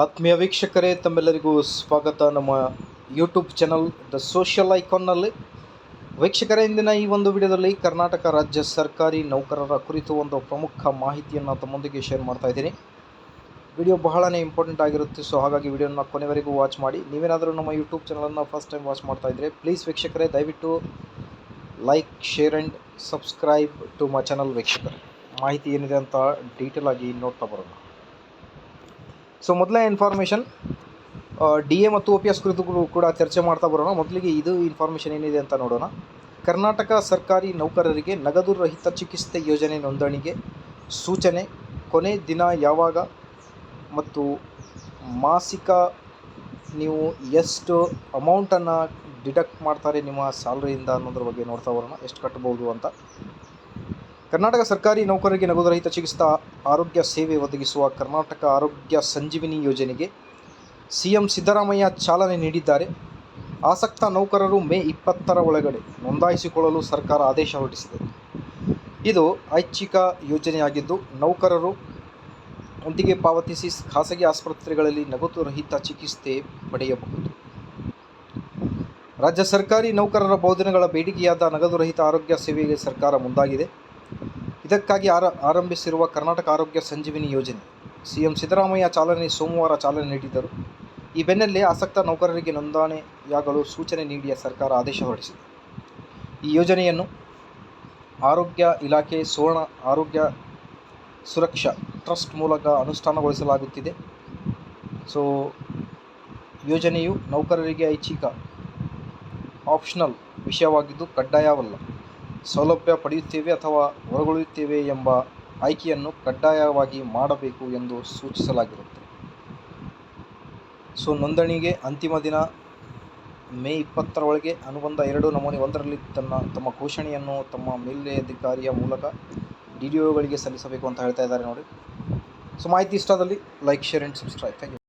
ಆತ್ಮೀಯ ವೀಕ್ಷಕರೇ, ತಮ್ಮೆಲ್ಲರಿಗೂ ಸ್ವಾಗತ. ನಮ್ಮ ಯೂಟ್ಯೂಬ್ ಚಾನಲ್ ದ ಸೋಷಿಯಲ್ ಐಕಾನ್ನಲ್ಲಿ ವೀಕ್ಷಕರೇ, ಇಂದಿನ ಈ ಒಂದು ವಿಡಿಯೋದಲ್ಲಿ ಕರ್ನಾಟಕ ರಾಜ್ಯ ಸರ್ಕಾರಿ ನೌಕರರ ಕುರಿತು ಒಂದು ಪ್ರಮುಖ ಮಾಹಿತಿಯನ್ನು ತಮ್ಮೊಂದಿಗೆ ಶೇರ್ ಮಾಡ್ತಾ ಇದ್ದೀನಿ. ವಿಡಿಯೋ ಬಹಳನೇ ಇಂಪಾರ್ಟೆಂಟ್ ಆಗಿರುತ್ತೆ ಸೊ ಹಾಗಾಗಿ ವಿಡಿಯೋನ ಕೊನೆವರೆಗೂ ವಾಚ್ ಮಾಡಿ. ನೀವೇನಾದರೂ ನಮ್ಮ ಯೂಟ್ಯೂಬ್ ಚಾನಲನ್ನು ಫಸ್ಟ್ ಟೈಮ್ ವಾಚ್ ಮಾಡ್ತಾ ಇದ್ದರೆ ಪ್ಲೀಸ್ ವೀಕ್ಷಕರೇ, ದಯವಿಟ್ಟು like share and subscribe to my channel ವೀಕ್ಷಕರೇ. ಮಾಹಿತಿ ಏನಿದೆ ಅಂತ ಡೀಟೇಲ್ ಆಗಿ ನೋಡ್ತಾ ಬರೋಣ. ಸೊ ಮೊದಲೇ ಇನ್ಫಾರ್ಮೇಷನ್ ಡಿ ಎ ಮತ್ತು ಒ ಪಿ ಎಸ್ ಕುರಿತು ಕೂಡ- ಕೂಡ ಚರ್ಚೆ ಮಾಡ್ತಾ ಬರೋಣ. ಮೊದಲಿಗೆ ಇದು ಇನ್ಫಾರ್ಮೇಷನ್ ಏನಿದೆ ಅಂತ ನೋಡೋಣ. ಕರ್ನಾಟಕ ಸರ್ಕಾರಿ ನೌಕರರಿಗೆ ನಗದು ರಹಿತ ಚಿಕಿತ್ಸೆ ಯೋಜನೆ ನೋಂದಣಿಗೆ ಸೂಚನೆ. ಕೊನೆ ದಿನ ಯಾವಾಗ ಮತ್ತು ಮಾಸಿಕ ನೀವು ಎಷ್ಟು ಅಮೌಂಟನ್ನು ಡಿಡಕ್ಟ್ ಮಾಡ್ತಾರೆ ನಿಮ್ಮ ಸ್ಯಾಲ್ರಿಯಿಂದ ಅನ್ನೋದ್ರ ಬಗ್ಗೆ ನೋಡ್ತಾ ಬರೋಣ. ಎಷ್ಟು ಕಟ್ಬೋದು ಅಂತ. ಕರ್ನಾಟಕ ಸರ್ಕಾರಿ ನೌಕರರಿಗೆ ನಗದು ರಹಿತ ಚಿಕಿತ್ಸಾ ಆರೋಗ್ಯ ಸೇವೆ ಒದಗಿಸುವ ಕರ್ನಾಟಕ ಆರೋಗ್ಯ ಸಂಜೀವಿನಿ ಯೋಜನೆಗೆ ಸಿಎಂ ಸಿದ್ದರಾಮಯ್ಯ ಚಾಲನೆ ನೀಡಿದ್ದಾರೆ. ಆಸಕ್ತ ನೌಕರರು ಮೇ ಇಪ್ಪತ್ತರ ಒಳಗಡೆ ನೋಂದಾಯಿಸಿಕೊಳ್ಳಲು ಸರ್ಕಾರ ಆದೇಶ ಹೊರಡಿಸಿದೆ. ಇದು ಐಚ್ಛಿಕ ಯೋಜನೆಯಾಗಿದ್ದು, ನೌಕರರು ಒಂದಿಗೆ ಪಾವತಿಸಿ ಖಾಸಗಿ ಆಸ್ಪತ್ರೆಗಳಲ್ಲಿ ನಗದು ರಹಿತ ಚಿಕಿತ್ಸೆ ಪಡೆಯಬಹುದು. ರಾಜ್ಯ ಸರ್ಕಾರಿ ನೌಕರರ ಬಹುದಿನಗಳ ಬೇಡಿಕೆಯಾದ ನಗದುರಹಿತ ಆರೋಗ್ಯ ಸೇವೆಗೆ ಸರ್ಕಾರ ಮುಂದಾಗಿದೆ. ಇದಕ್ಕಾಗಿ ಆರ, ಆರಂಭಿಸಿರುವ ಕರ್ನಾಟಕ ಆರೋಗ್ಯ ಸಂಜೀವಿನಿ ಯೋಜನೆ. ಸಿಎಂ ಸಿದ್ದರಾಮಯ್ಯ ಚಾಲನೆ ಸೋಮವಾರ ಚಾಲನೆ ನೀಡಿದರು ಈ ಬೆನ್ನಲ್ಲೇ ಆಸಕ್ತ ನೌಕರರಿಗೆ ನೋಂದಣಿಯಾಗಲು ಸೂಚನೆ ನೀಡಿ ಸರ್ಕಾರ ಆದೇಶ ಹೊರಡಿಸಿದೆ. ಈ ಯೋಜನೆಯನ್ನು ಆರೋಗ್ಯ ಇಲಾಖೆ ಸುವರ್ಣ ಆರೋಗ್ಯ ಸುರಕ್ಷಾ ಟ್ರಸ್ಟ್ ಮೂಲಕ ಅನುಷ್ಠಾನಗೊಳಿಸಲಾಗುತ್ತಿದೆ. ಸೊ, ಯೋಜನೆಯು ನೌಕರರಿಗೆ ಐಚ್ಛಿಕ, ಆಪ್ಷನಲ್ ವಿಷಯವಾಗಿದ್ದು ಕಡ್ಡಾಯವಲ್ಲ. ಸೌಲಭ್ಯ ಪಡೆಯುತ್ತೇವೆ ಅಥವಾ ಹೊರಗುಳಿಯುತ್ತೇವೆ ಎಂಬ ಆಯ್ಕೆಯನ್ನು ಕಡ್ಡಾಯವಾಗಿ ಮಾಡಬೇಕು ಎಂದು ಸೂಚಿಸಲಾಗಿರುತ್ತೆ ಸೊ, ನೋಂದಣಿಗೆ ಅಂತಿಮ ದಿನ ಮೇ ಇಪ್ಪತ್ತರೊಳಗೆ ಅನುಬಂಧ ಎರಡು ನಮೂನೆ ಒಂದರಲ್ಲಿ ತನ್ನ, ತಮ್ಮ ಘೋಷಣೆಯನ್ನು ತಮ್ಮ ಮೇಲಧಿಕಾರಿಯ ಮೂಲಕ ಡಿ ಡಿ ಒಗಳಿಗೆ ಸಲ್ಲಿಸಬೇಕು ಅಂತ ಹೇಳ್ತಾ ಇದ್ದಾರೆ ನೋಡಿ. ಸೊ, ಮಾಹಿತಿ ಇಷ್ಟದಲ್ಲಿ like, share and subscribe. Thank you.